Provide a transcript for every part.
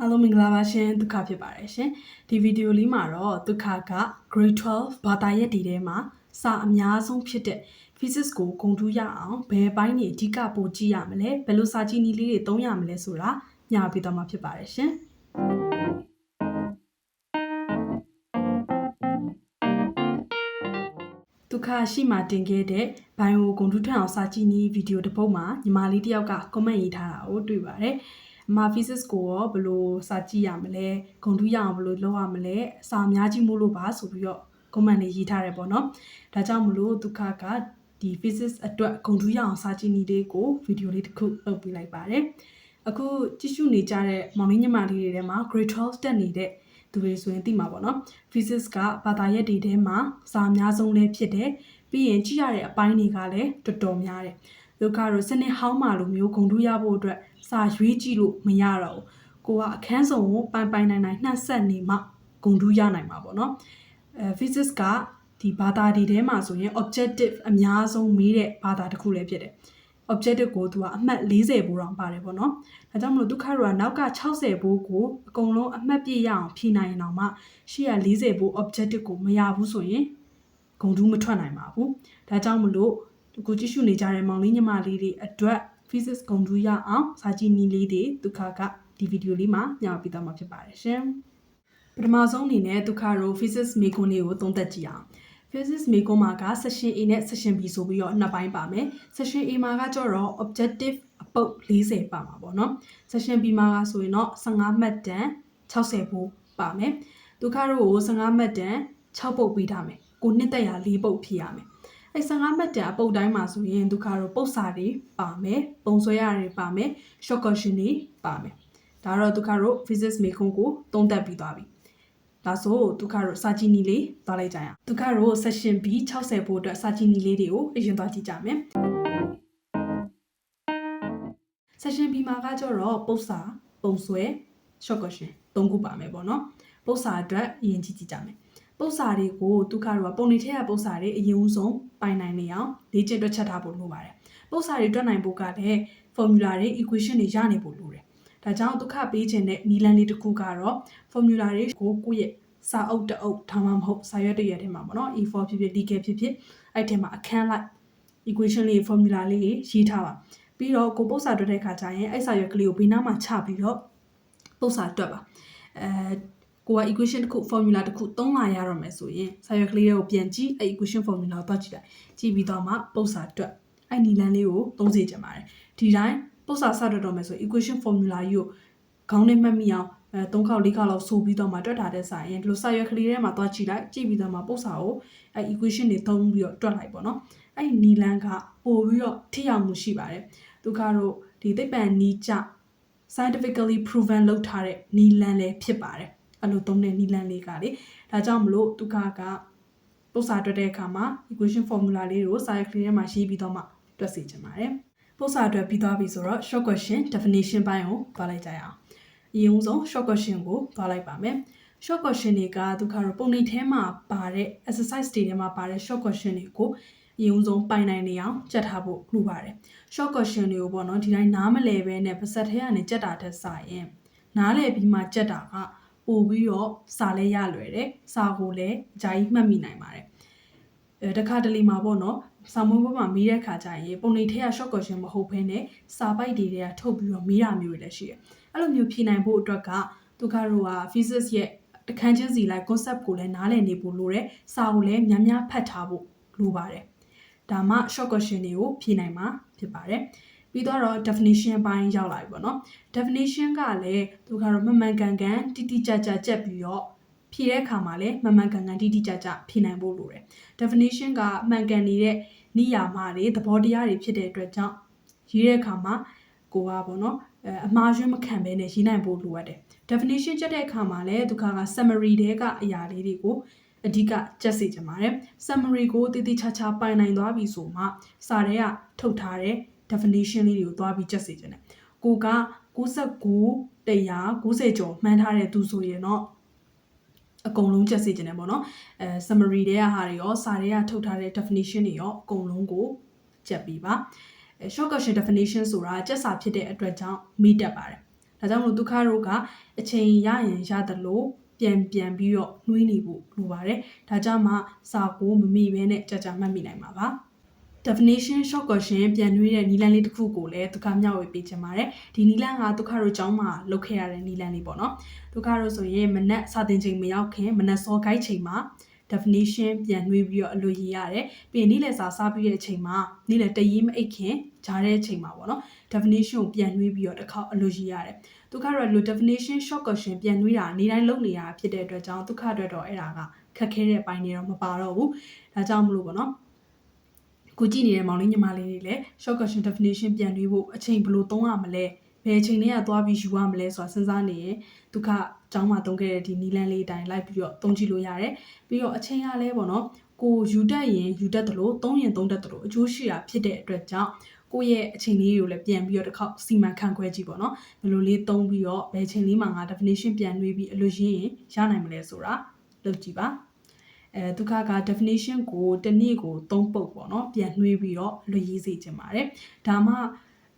အားလုံးမင်္ဂလာပါရှင်ဒုက္ခဖြစ်ပါတယ်ရှင်ဒီဗီဒီယိုလေးမှာတော့ဒုက္ခက grade 12ဘာသာရပ်တည်ထဲမှာစာအများဆုံးဖြစ်တဲ့ physics ကိုဂုဏ်ထူးရအောင်ဘယ်ပိုင်းတွေအဓိကပို့ကြည့်ရမလဲဘယ်လိုစာကြည့်နည်းလေးတွေသုံးရမလဲဆိုတာညှပြသွားမှာဖြစ်ပါတယ်ရှင်ဒုက္ခရှိမှတင်ခဲ့တဲ့ဘိုင်ယိုဂုဏ်ထူးထအောင်စာကြည့်နည်းဗီဒီယိုတစ်ပုဒ်မှာညီမလေးတစ်ယောက်က comment ရေးထားတာကိုတွေ့ပါတယ် အမ physics ကိုရောဘယ်လိုစာကြည့်ရမလဲဂုဏ်ထူးရအောင်ဘယ်လိုလုပ်ရမလဲစာအများကြီးမို့လို့ပါဆိုပြီးတော့ comment လေးရေးထားတယ်ပေါ့နော်ဒါကြောင့်မလို့ဒုက္ခကဒီ physics အတွက်ဂုဏ်ထူးရအောင်စာကြည့်နည်းလေးကိုဗီဒီယိုလေးတစ်ခုလုပ်ပေးလိုက်ပါတယ်အခုကြည့်ရှုနေကြတဲ့မောင်လေးညီမလေးတွေထဲမှာ grade 12တက်နေတဲ့သူတွေဆိုရင်သိမှာပေါ့နော် physics ကဘာသာရပ်တွေထဲမှာစာအများဆုံးလည်းဖြစ်တယ်ပြီးရင်ကြည့်ရတဲ့အပိုင်းတွေကလည်းတော်တော်များတယ် ဒုက္ခတော့စနစ်ဟောင်းမှလိုမျိုးဂုံတူးရဖို့အတွက်စာရွေးကြည့်လို့မရတော့ဘူးကိုကအခန်းဆုံးကိုပိုင်ပိုင်နိုင်နိုင်နှက်ဆက်နေမှဂုံတူးရနိုင်မှာပေါ့နော်အဲ physics ကဒီဘာသာတွေထဲမှာဆိုရင် objective အများဆုံးမေးတဲ့ဘာသာတစ်ခုလည်းဖြစ်တယ် objective ကိုသူကအမှတ်40ဘိုးတောင်ပါတယ်ပေါ့နော်။ဒါကြောင့်မလို့ဒုက္ခရောကနောက်က60ဘိုးကိုအကုန်လုံးအမှတ်ပြည့်ရအောင်ဖြည့်နိုင်ရင်တော့မှရှေ့က40ဘိုး objective ကိုမရဘူးဆိုရင်ဂုံတူးမထွက်နိုင်ပါဘူး။ဒါကြောင့်မလို့ ကိုကြည့်ရှုနေကြတဲ့မောင်လေးညီမလေးတွေအတွက် physics ဂုံတူးရအောင်စာကြည့်နည်းလေးတွေဒုက္ခကဒီဗီဒီယိုလေးမှာညှောက်ပြီးတော့မှာဖြစ်ပါတယ်ရှင်။ပထမဆုံးအနေနဲ့ဒုက္ခရော physics မေကွန်းလေးကိုသုံးသပ်ကြည့်အောင်။ physics မေကွန်းမှာက section A နဲ့ section B ဆိုပြီးတော့နှစ်ပိုင်းပါမယ် section A မှာကကျတော့ objective အပုတ်40ပါမှာပေါ့နော် section B မှာကဆိုရင်တော့15မှတ်တန်60ပုတ်ပါမယ်ဒုက္ခတို့ကို15မှတ်တန်6ပုတ်ပေးထားမယ်ကိုနှစ်သက်ရ4ပုတ်ဖြည့်ရမယ် အဲ15မှတ်တန်အပုတ်တိုင်းမှာဆိုရင်ဒုက္ခတို့ပုတ်စာတွေပါမယ်ပုံဆွဲရတွေပါမယ် short question တွေပါမယ်ဒါတော့ဒုက္ခတို့ physics မေခွန်းကိုသုံးသပ်ပြီးသွားပြီဒါဆိုဒုက္ခတို့စာကြည့်နည်းလေးသွားလိုက်ကြရအောင်ဒုက္ခတို့ session B 60ဖို့အတွက်စာကြည့်နည်းလေးတွေကိုအရင်သွားကြည့်ကြမယ် session B မှာကကျတော့ပုတ်စာပုံဆွဲ short question သုံးခုပါမယ်ပေါ့နော်ပုတ်စာအတွက်အရင်ကြည့်ကြည့်ကြမယ်ပုတ်စာတွေကိုဒုက္ခတို့ကပုံနေထက်ကပုတ်စာတွေအရင်ဦးဆုံး ပိုင်နိုင်နေအောင်လေ့ကျင့်တွက်ချက်ထားဖို့လိုပါတယ်ပုတ်စာတွေတွက်နိုင်ဖို့ကလည်း formula တွေ equation တွေရနေဖို့လိုတယ်ဒါကြောင့်ဒုက္ခပေးခြင်းတဲ့နီလန်လေးတစ်ခုကတော့ formula တွေကိုကိုယ့်ရဲ့စာအုပ်တအုပ်ဒါမှမဟုတ်စာရွက်တရွက်ထဲမှာပေါ့နော် E4 ဖြစ်ဖြစ် legal ဖြစ်ဖြစ်အဲ့ထဲမှာအခန်းလိုက် equation လေး formula လေးရေးထားပါပြီးတော့ကိုပုတ်စာတွက်တဲ့အခါကျရင်အဲ့စာရွက်ကလေးကိုဘေးနားမှာချပြီးတော့ပုတ်စာတွက်ပါအဲ ကိုက equation တစ်ခု formula တစ်ခုသုံးလာရတော့မယ်ဆိုရင်စာရွက်ကလေးကိုပြန်ကြည့်အဲ့ equation formula ကိုတွက်ကြည့်လိုက်ကြည့်ပြီးတော့မှပုတ်စာတွက်အဲ့နီလန်းလေးကိုသုံးစေချင်ပါတယ်ဒီတိုင်းပုတ်စာစတွက်တော့မယ်ဆို equation formula ကြီးကိုခေါင်းနဲ့မှတ်မိအောင်အဲ၃ခေါက်၄ခေါက်လောက်ဆိုပြီးတော့မှတွက်ထားတဲ့စာရင်ဒီလိုစာရွက်ကလေးထဲမှာတွက်ကြည့်လိုက်ကြည့်ပြီးတော့မှပုတ်စာကိုအဲ equation တွေသုံးပြီးတော့တွက်လိုက်ပေါ့နော်အဲ့ဒီနီလန်းကပို့ပြီးတော့ထိရောက်မှုရှိပါတယ်သူကတော့ဒီသိပ္ပံနီးကျ scientifically proven လုပ်ထားတဲ့နီလန်းလည်းဖြစ်ပါတယ် အဲ့လိုသုံးတဲ့နီလန်းလေးကလေဒါကြောင့်မလို့သူကကပုစာတွက်တဲ့အခါမှာ equation formula လေးကိုစာရွက်ကလေးထဲမှာရေးပြီးတော့မှတွက်စေချင်ပါတယ်ပုစာတွက်ပြီးသွားပြီဆိုတော့ short question definition ဘိုင်းကိုသွားလိုက်ကြရအောင်အရင်ဆုံး short question ကိုသွားလိုက်ပါမယ် short question တွေကသူကတော့ပုံနေထဲမှာပါတဲ့ exercise တွေထဲမှာပါတဲ့ short question တွေကိုအရင်ဆုံးပိုင်နိုင်နေအောင်ကြက်ထားဖို့လိုပါတယ် short question တွေကိုပေါ့နော်ဒီတိုင်းနားမလဲပဲနဲ့ပါစက်ထဲကနေကြက်တာတက်စာရင်နားလဲပြီးမှကြက်တာက ပို့ပြီးတော့စာလဲရလွယ်တယ်စာကိုလည်းအကြိုက်မှတ်မိနိုင်ပါတယ်အဲတခါတလေမှာပေါ့နော်စာမွေးဘက်မှာမေးတဲ့ခါကျရင်ပုံနေထဲက short question မဟုတ်ဘဲနဲ့စာပိုက်တွေတွေကထုတ်ပြီးတော့မေးတာမျိုးတွေလည်းရှိတယ်အဲ့လိုမျိုးဖြေနိုင်ဖို့အတွက်ကသူကတော့ physics ရဲ့တခန်းချင်းစီလိုက် concept ကိုလည်းနားလည်နေဖို့လိုတယ်စာကိုလည်းများများဖတ်ထားဖို့လိုပါတယ်ဒါမှ short question တွေကိုဖြေနိုင်မှာဖြစ်ပါတယ် ပြီးတော့ definition အပိုင်းရောက်လာပြီပေါ့နော် definition ကလည်းသူကတော့မမှန်ကန်ကန်တိတိကျကျကြက်ပြီးတော့ဖြေတဲ့အခါမှာလည်းမမှန်ကန်ကန်တိတိကျကျဖြေနိုင်ဖို့လိုတယ် definition ကမှန်ကန်နေတဲ့နိယာမတွေသဘောတရားတွေဖြစ်တဲ့အတွက်ကြောင့်ရေးတဲ့အခါမှာကိုကပေါ့နော်အမှားယွင်းမခံဘဲနဲ့ရေးနိုင်ဖို့လိုအပ်တယ် definition ချက်တဲ့အခါမှာလည်းသူက summary တဲကအရာလေးတွေကိုအဓိကကြက်စေချင်ပါတယ် summary ကိုတည်တည်ချာချာပိုင်နိုင်သွားပြီဆိုမှစာထဲကထုတ်ထားတဲ့ definition လေးတွေကိုသွားပြီးကြက်စေချင်တယ်ကိုက69တရား90ကျော်မှန်းထားတဲ့သူဆိုရင်တော့အကုန်လုံးကြက်စေချင်တယ်ပေါ့နော်အဲ summary တွေကဟာတွေရောစာတွေကထုတ်ထားတဲ့ definition တွေရောအကုန်လုံးကိုကြက်ပြီးပါ short question definition ဆိုတာကြက်စာဖြစ်တဲ့အတွက်ကြောင့်မိတက်ပါတယ်ဒါကြောင့်မလို့ဒုက္ခတို့ကအချိန်ရရင်ရတယ်လို့ပြန်ပြန်ပြီးတော့နှွေးနေဖို့လိုပါတယ်ဒါကြောင့်မှစာကိုမမိဘဲနဲ့ကြာကြာမှတ်မိနိုင်မှာပါ definition short question ပြန်နှွေးတဲ့နီလန်းလေးတစ်ခုကိုလည်းဒုက္ခမျှဝေပေးချင်ပါတယ်ဒီနီလန်းကဒုက္ခတို့ကျောင်းမှာလုပ်ခဲ့ရတဲ့နီလန်းလေးပေါ့နော်ဒုက္ခတို့ဆိုရင်မနက်စာသင်ချိန်မရောက်ခင်မနက်စောခိုက်ချိန်မှာ definition ပြန်နှွေးပြီးတော့အလိုရည်ရတယ်ပြီးရင်နေ့လည်စာစားပြီးတဲ့အချိန်မှာနေ့လည်တရေးမအိတ်ခင်ဂျားတဲ့အချိန်မှာပေါ့နော် definition ကိုပြန်နှွေးပြီးတော့တစ်ခါအလိုရည်ရတယ်ဒုက္ခတော့လို definition short question ပြန်နှွေးတာနေ့တိုင်းလုပ်နေတာဖြစ်တဲ့အတွက်ကြောင့်ဒုက္ခအတွက်တော့အဲ့ဒါကခက်ခဲတဲ့ပိုင်းတွေတော့မပါတော့ဘူးဒါကြောင့်မလို့ပေါ့နော် ကိုကြည့်နေတဲ့မောင်လေးညီမလေးတွေလည်း short question definition ပြန်နှွေးဖို့အချိန်ဘယ်လိုသုံးရမလဲဘယ်အချိန်လေးကသွားပြီးယူရမလဲဆိုတာစဉ်းစားနေရင်ဒုက္ခအကြောင်းမှာသုံးခဲ့တဲ့ဒီနီလန်းလေးအတိုင်းလိုက်ပြီးတော့သုံးကြည့်လို့ရတယ်ပြီးတော့အချိန်ကလည်းပေါ့နော်ကိုယူတတ်ရင်ယူတတ်တယ်လို့သုံးရင်သုံးတတ်တယ်လို့အကျိုးရှိတာဖြစ်တဲ့အတွက်ကြောင့်ကိုယ့်ရဲ့အချိန်လေးတွေကိုလည်းပြန်ပြီးတော့တစ်ခေါက်စီမံခန့်ခွဲကြည့်ပေါ့နော်ဘယ်လိုလေးသုံးပြီးတော့ဘယ်အချိန်လေးမှာငါ definition ပြန်နှွေးပြီးအလိုရင်းရင်ရနိုင်မလဲဆိုတာလုပ်ကြည့်ပါ အဲဒုက္ခက definition ကိုတစ်နေ့ကို3ပုတ်ပေါ့နော်ပြန်နှွေးပြီးတော့လွတ်ရေးစေချင်ပါတယ်ဒါမှ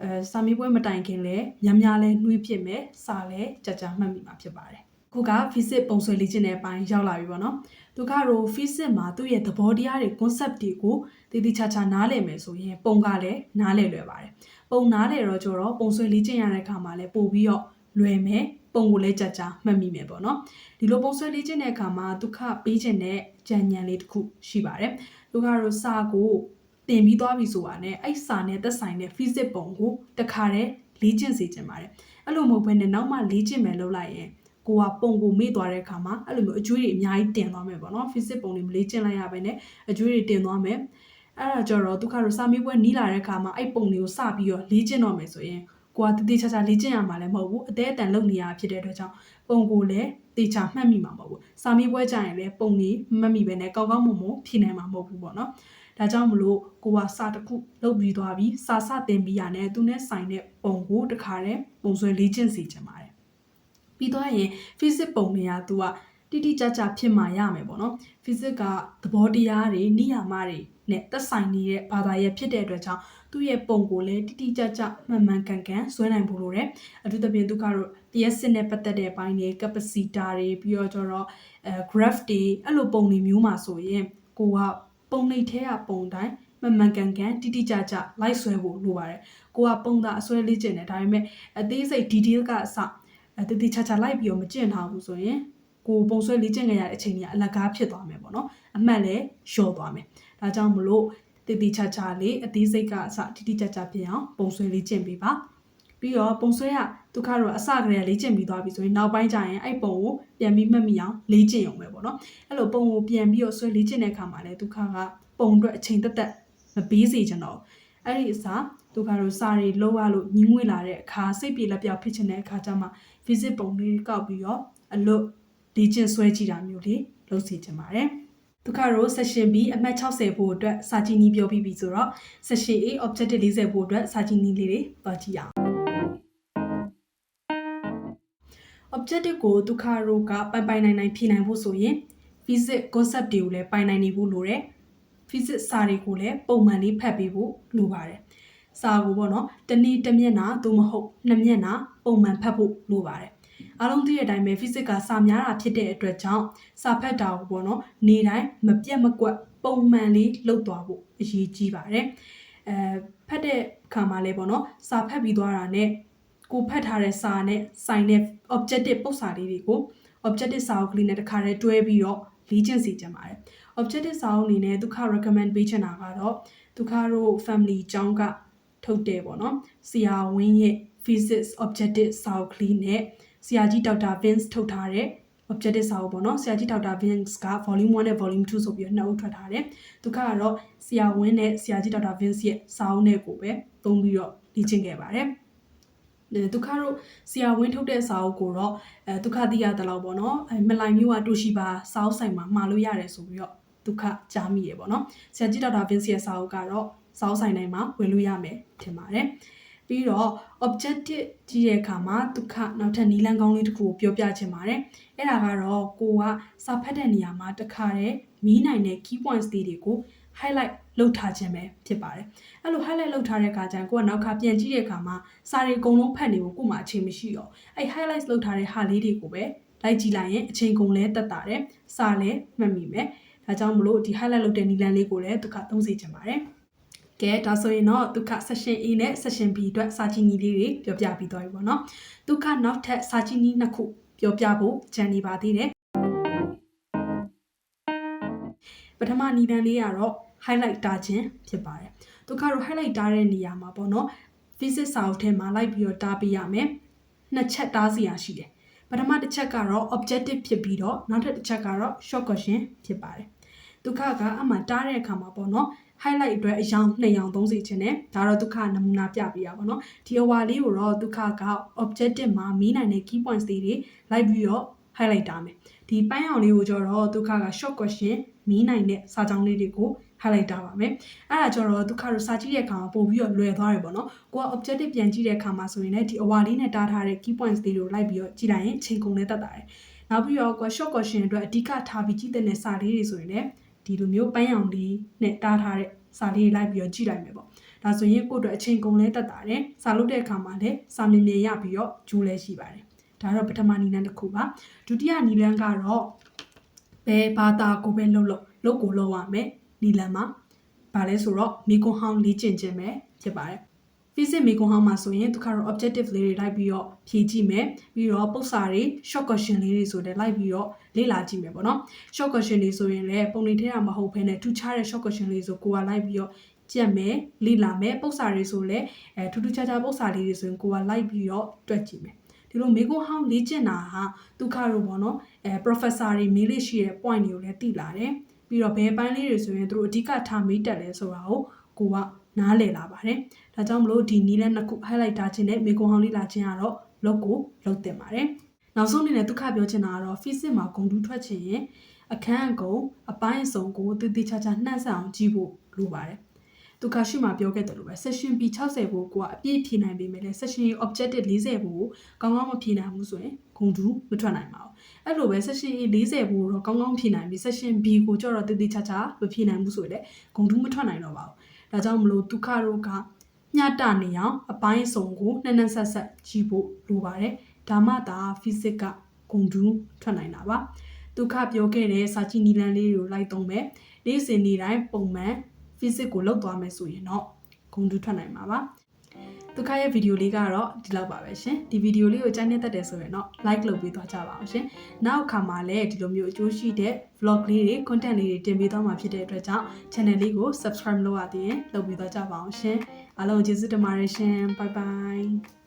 အဲစာမေးပွဲမတိုင်ခင်လဲများများလဲနှွေးဖြစ်မယ်စာလဲကြာကြာမှတ်မိမှာဖြစ်ပါတယ်ခုက physics ပုံဆွဲလေ့ကျင့်တဲ့အပိုင်းရောက်လာပြီပေါ့နော်ဒုက္ခရော physics မှာသူ့ရဲ့သဘောတရားတွေ concept တွေကိုတည်တည်ချာချာနားလည်မယ်ဆိုရင်ပုံကလည်းနားလည်လွယ်ပါတယ်ပုံနားလည်တော့ကျတော့ပုံဆွဲလေ့ကျင့်ရတဲ့အခါမှာလည်းပို့ပြီးတော့လွယ်မယ် ပုံကိုလည်းကြာကြာမှတ်မိမယ်ပေါ့နော်ဒီလိုပုံဆွဲလေ့ကျင့်တဲ့အခါမှာဒုက္ခပေးခြင်းတဲ့ကြံဉာဏ်လေးတစ်ခုရှိပါတယ်ဒုက္ခရောစာကိုတင်ပြီးသွားပြီဆိုတာနဲ့အဲ့စာနဲ့သက်ဆိုင်တဲ့ physics ပုံကိုတခါတည်းလေ့ကျင့်စေချင်ပါတယ်အဲ့လိုမဟုတ်ဘဲနဲ့နောက်မှလေ့ကျင့်မယ်လုပ်လိုက်ရင်ကိုကပုံကိုမေ့သွားတဲ့အခါမှာအဲ့လိုမျိုးအကျွေးတွေအများကြီးတင်သွားမယ်ပေါ့နော် physics ပုံတွေမလေ့ကျင့်လိုက်ရဘဲနဲ့အကျွေးတွေတင်သွားမယ်အဲ့ဒါကြတော့ဒုက္ခရောစာမေးပွဲနီးလာတဲ့အခါမှာအဲ့ပုံတွေကိုစပြီးတော့လေ့ကျင့်တော့မယ်ဆိုရင် ကိုကတတိချာချာလေ့ကျင့်ရမှာလည်းမဟုတ်ဘူးအသေးအတန်လုပ်နေရဖြစ်တဲ့အတွက်ကြောင့်ပုံကိုလည်းတေချာမှတ်မိမှာမဟုတ်ဘူးစာမေးပွဲကြရင်လည်းပုံကြီးမှတ်မိပဲနဲ့ကောင်းကောင်းမွန်မွန်ဖြေနိုင်မှာမဟုတ်ဘူးပေါ့နော်ဒါကြောင့်မလို့ကိုကစာတစ်ခုလုပ်ပြီးသွားပြီးစာစတင်ပြီးရတဲ့သူနဲ့ဆိုင်တဲ့ပုံကိုတခါတည်းပုံဆွဲလေ့ကျင့်စီချင်ပါတယ်ပြီးတော့ရင် physics ပုံတွေကသူကတိတိကျကျဖြစ်မှရမယ်ပေါ့နော် physics ကသဘောတရားတွေနိယာမတွေနဲ့သက်ဆိုင်နေတဲ့ဘာသာရပ်ဖြစ်တဲ့အတွက်ကြောင့် သူ့ရဲ့ပုံကိုလည်းတိတိကျကျမှန်မှန်ကန်ကန်ဆွဲနိုင်ဖို့လိုတယ်အထူးသဖြင့်သူကတော့တရက်စစ်နဲ့ပတ်သက်တဲ့ဘိုင်းတွေ capacitor တွေပြီးတော့ကျတော့အဲ graph တွေအဲ့လိုပုံတွေမျိုးမှာဆိုရင်ကိုကပုံနှိပ်ထဲကပုံတိုင်းမှန်မှန်ကန်ကန်တိတိကျကျလိုက်ဆွဲဖို့လိုပါတယ်ကိုကပုံသားအဆွဲလေးကျင်တယ်ဒါပေမဲ့အသေးစိတ် detail ကအစအတတိချာချာလိုက်ပြီးတော့မကျင့်ထားဘူးဆိုရင်ကိုပုံဆွဲလေးကျင့်ကြရတဲ့အချိန်ကြီးအလကားဖြစ်သွားမယ်ပေါ့နော်အမှတ်လည်းလျှော့သွားမယ်ဒါကြောင့်မလို့ တည်တည်ချာချာလေးအသေးစိတ်ကအစတိတိကျကျဖြစ်အောင်ပုံဆွဲလေးကျင့်ပေးပါပြီးတော့ပုံဆွဲရဒုက္ခတော့အစကတည်းကလေ့ကျင့်ပြီးသွားပြီဆိုရင်နောက်ပိုင်းကျရင်အဲ့ပုံကိုပြန်ပြီးမှတ်မိအောင်လေ့ကျင့်ရုံပဲပေါ့နော်အဲ့လိုပုံကိုပြန်ပြီးတော့ဆွဲလေ့ကျင့်တဲ့အခါမှာလည်းဒုက္ခကပုံအတွက်အချိန်တက်တက်မပေးစေချင်တော့အဲ့ဒီအစားဒုက္ခတော့စာရီလုံးရလို့ညီးငွေလာတဲ့အခါစိတ်ပြေလက်ပြောက်ဖြစ်ချင်တဲ့အခါကျမှ visit ပုံလေးကောက်ပြီးတော့အလွတ်လေ့ကျင့်ဆွဲကြည့်တာမျိုးလေးလုပ်စီချင်ပါတယ် ဒုက္ခရော session B အမှတ်60ဖို့အတွက်စာကြည့်နည်းပြောပြီးပြီဆိုတော့ session A objective 40ဖို့အတွက်စာကြည့်နည်းလေးတွေသွားကြည့်အောင် objective ကိုဒုက္ခရောကပိုင်ပိုင်နိုင်နိုင်ဖြေနိုင်ဖို့ဆိုရင် physics concept တွေကိုလည်းပိုင်နိုင်နေဖို့လိုတယ် physics စာတွေကိုလည်းပုံမှန်လေးဖတ်ပေးဖို့လိုပါတယ်စာကိုပေါ့နော်တစ်နေ့တစ်မျက်နှာသို့မဟုတ်နှစ်မျက်နှာပုံမှန်ဖတ်ဖို့လိုပါတယ် အားလုံးသိတဲ့အတိုင်းပဲ physics ကစာများတာဖြစ်တဲ့အတွက်ကြောင့်စာဖတ်တာကိုပေါ့နော်နေတိုင်းမပြတ်မကွက်ပုံမှန်လေးလုပ်သွားဖို့အရေးကြီးပါတယ်အဲဖတ်တဲ့ခါမှာလည်းပေါ့နော်စာဖတ်ပြီးသွားတာနဲ့ကိုဖတ်ထားတဲ့စာနဲ့ဆိုင်တဲ့ objective ပုတ်စာလေးတွေကို objective စာအုပ်ကလေးနဲ့တခါတည်းတွဲပြီးတော့လေ့ကျင့်စီကြပါတယ် objective စာအုပ်အနေနဲ့ဒုက္ခ recommend ပေးချင်တာကတော့ဒုက္ခတို့ family အကြောင်းကထုတ်တယ်ပေါ့နော်ဆရာဝင်းရဲ့ physics objective စာအုပ်ကလေးနဲ့ ဆရာကြီးဒေါက်တာ Vince ထုတ်ထားတဲ့ objective စာအုပ်ပေါ့နော်ဆရာကြီးဒေါက်တာ Vince က volume 1နဲ့ volume 2ဆိုပြီးတော့နှစ်အုပ်ထွက်ထားတယ်ဒုက္ခကတော့ဆရာဝင်းနဲ့ဆရာကြီးဒေါက်တာ Vince ရဲ့စာအုပ်နဲ့ကိုပဲသုံးပြီးတော့လေ့ကျင့်ခဲ့ပါတယ်ဒုက္ခတို့ဆရာဝင်းထုတ်တဲ့စာအုပ်ကိုတော့အဲဒုက္ခသိရတဲ့လောက်ပေါ့နော်အဲမလိုင်မျိုးကတူရှိပါစာအုပ်ဆိုင်မှာမှာလို့ရတယ်ဆိုပြီးတော့ဒုက္ခကြားမိရပေါ့နော်ဆရာကြီးဒေါက်တာဗင်းစီရဲ့စာအုပ်ကတော့စာအုပ်ဆိုင်တိုင်းမှာဝယ်လို့ရမယ်ထင်ပါတယ် ပြီးတော့ objective ကြည့်တဲ့အခါမှာဒုက္ခနောက်ထပ်နီလန်းကောင်းလေးတစ်ခုကိုပြောပြချင်ပါတယ်အဲ့ဒါကတော့ကိုကစာဖတ်တဲ့နေရာမှာတခါတည်းမီးနိုင်တဲ့ key points တွေတွေကို highlight လုပ်ထားခြင်းပဲဖြစ်ပါတယ်အဲ့လို highlight လုပ်ထားတဲ့အခါကျရင်ကိုကနောက်ခါပြန်ကြည့်တဲ့အခါမှာစာတွေအကုန်လုံးဖတ်နေဖို့ကို့မှာအချိန်မရှိတော့အဲ့ highlight လုပ်ထားတဲ့ဟာလေးတွေကိုပဲလိုက်ကြည့်လိုက်ရင်အချိန်ကုန်လဲတက်တာတယ်စာလဲမှတ်မိမယ်ဒါကြောင့်မလို့ဒီ highlight လုပ်တဲ့နည်းလမ်းလေးကိုလည်းသူကသုံးစေချင်ပါတယ် ကဲဒါဆိုရင်တော့ဒုက္ခ session A နဲ့ session B အတွက်စာကြည့်နည်းလေးတွေပြောပြပြီးသွားပြီပေါ့နော်ဒုက္ခနောက်ထပ်စာကြည့်နည်းနှစ်ခုပြောပြဖို့ကြံနေပါသေးတယ်ပထမနည်းလမ်းလေးကတော့ highlight တာခြင်းဖြစ်ပါတယ်ဒုက္ခတို့ highlight တာတဲ့နေရာမှာပေါ့နော် physics စာအုပ်ထဲမှာလိုက်ပြီးတော့တားပေးရမယ်နှစ်ချက်တားစီရရှိတယ်ပထမတစ်ချက်ကတော့ objective ဖြစ်ပြီးတော့နောက်ထပ်တစ်ချက်ကတော့ short question ဖြစ်ပါတယ်ဒုက္ခကအမှတားတဲ့အခါမှာပေါ့နော် highlight အတွက်အယောင်နှစ်ယောင်သုံးစီခြင်းနဲ့ဒါတော့ဒုက္ခနမူနာပြပေးရပါတော့ဒီအဝါလေးကိုတော့ဒုက္ခက objective မှာမီးနိုင်တဲ့ key points တွေလိုက်ပြီးတော့ highlight တာမယ်ဒီပိုင်းအောင်လေးကိုကျတော့ဒုက္ခက short question မီးနိုင်တဲ့စာကြောင်းလေးတွေကို highlight တာပါမယ်အဲ့ဒါကျတော့ဒုက္ခတို့စာကြည့်တဲ့အခါမှာပို့ပြီးတော့လွယ်သွားတယ်ပေါ့နော်ကိုက objective ပြန်ကြည့်တဲ့အခါမှာဆိုရင်လည်းဒီအဝါလေးနဲ့တားထားတဲ့ key points တွေကိုလိုက်ပြီးတော့ကြည့်လိုက်ရင်ချိန်ကုန်နဲ့တက်တာတယ်နောက်ပြီးတော့ကို short question အတွက်အဓိကထားပြီးကြည့်တဲ့စာလေးတွေဆိုရင်လည်း ဒီလိုမျိုးပိုင်းအောင်လေးနဲ့တားထားတဲ့စာလေးတွေလိုက်ပြီးတော့ကြည့်လိုက်မယ်ပေါ့ဒါဆိုရင်ကိုယ့်အတွက်အချိန်ကုန်လဲတက်တာတယ်စာလုပ်တဲ့အခါမှာလည်းစာမြင်မြင်ရပြီးတော့ဂျိုးလဲရှိပါတယ်ဒါတော့ပထမနည်းလမ်းတစ်ခုပါဒုတိယနည်းလမ်းကတော့ဘယ်ဘာသာကိုပဲလုပ်လို့လုပ်ကိုလုပ်ရမယ်နီလန်မှာဗာလဲဆိုတော့မိကွန်ဟောင်းလေ့ကျင့်ခြင်းပဲဖြစ်ပါတယ် physics မိကွန်ဟောင်းမှာဆိုရင်သူကတော့ objective လေးတွေလိုက်ပြီးတော့ဖြည့်ကြည့်မယ်ပြီးတော့ပု္ပ္ပစာတွေ short question လေးတွေဆိုတဲ့လိုက်ပြီးတော့လေ့လာကြည့်မယ်ပေါ့နော် short question တွေဆိုရင်လည်းပုံနေထဲတာမဟုတ်ဘဲနဲ့ထူးခြားတဲ့ short question လေးဆိုကိုကလိုက်ပြီးတော့ကြက်မယ်လေ့လာမယ်ပု္ပ္ပစာတွေဆိုလည်းအဲထူးထူးခြားခြားပု္ပ္ပစာလေးတွေဆိုရင်ကိုကလိုက်ပြီးတော့တွက်ကြည့်မယ်ဒီလိုမေကွန်ဟောင်းလေ့ကျင့်တာဟာဒုက္ခတို့ပေါ့နော်အဲ professor တွေမေးလို့ရှိတဲ့ point တွေကိုလည်းသိလာတယ်ပြီးတော့ဘယ်ပိုင်းလေးတွေဆိုရင်သူတို့အဓိကထားမေးတက်လဲဆိုတာကိုကိုကနားလည်လာပါတယ် ဒါကြောင့်မလို့ဒီနီးလဲနှစ်ခု highlight ထားခြင်းနဲ့မေကွန်ဟောင်းလေ့လာခြင်းကတော့လောက်ကိုလောက်တင်ပါတယ်နောက်ဆုံးအနေနဲ့ဒုက္ခပြောချင်တာကတော့ physics မှာဂုံတူးထွက်ခြင်းရင်အခန်းအကုန်အပိုင်းအစုံကိုတည်တည်ချာချာနှံ့ဆက်အောင်ကြည့်ဖို့လိုပါတယ်ဒုက္ခရှိမှပြောခဲ့တယ်လို့ပဲ session B 60ကိုကိုကအပြည့်ဖြေနိုင်ပေမဲ့လည်း session A objective 40ကိုကောင်းကောင်းမဖြေနိုင်ဘူးဆိုရင်ဂုံတူးမထွက်နိုင်ပါဘူးအဲ့လိုပဲ session A 40ကိုတော့ကောင်းကောင်းဖြေနိုင်ပြီ session B ကိုကျတော့တည်တည်ချာချာမဖြေနိုင်ဘူးဆိုရင်လည်းဂုံတူးမထွက်နိုင်တော့ပါဘူးဒါကြောင့်မလို့ဒုက္ခတို့က ညတာနေအောင်အပိုင်းစုံကိုနှက်နှက်ဆက်ဆက်ကြည့်ဖို့လိုပါတယ်ဒါမှသာ physics ကဂုံတူးထွက်နိုင်တာပါဒုက္ခပြောခဲ့တဲ့စာကြည့်နီလန်းလေးတွေကိုလိုက်သုံးမယ်နေ့စဉ်နေ့တိုင်းပုံမှန် physics ကိုလောက်သွားမယ်ဆိုရင်တော့ဂုံတူးထွက်နိုင်မှာပါ ဒုက္ခရဲ့ဗီဒီယိုလေးကတော့ဒီလောက်ပါပဲရှင်ဒီဗီဒီယိုလေးကိုကြိုက်နေတတ်တယ်ဆိုရင်တော့ like လုပ်ပေးသွားကြပါအောင်ရှင်နောက်အခါမှာလည်းဒီလိုမျိုးအကျိုးရှိတဲ့ vlog လေးတွေ content လေးတွေတင်ပေးသွားမှာဖြစ်တဲ့အတွက်ကြောင့် channel လေးကို subscribe လုပ်ရသေးရင်လုပ်ပေးသွားကြပါအောင်ရှင်အားလုံးကျေးဇူးတင်ပါတယ်ရှင် bye bye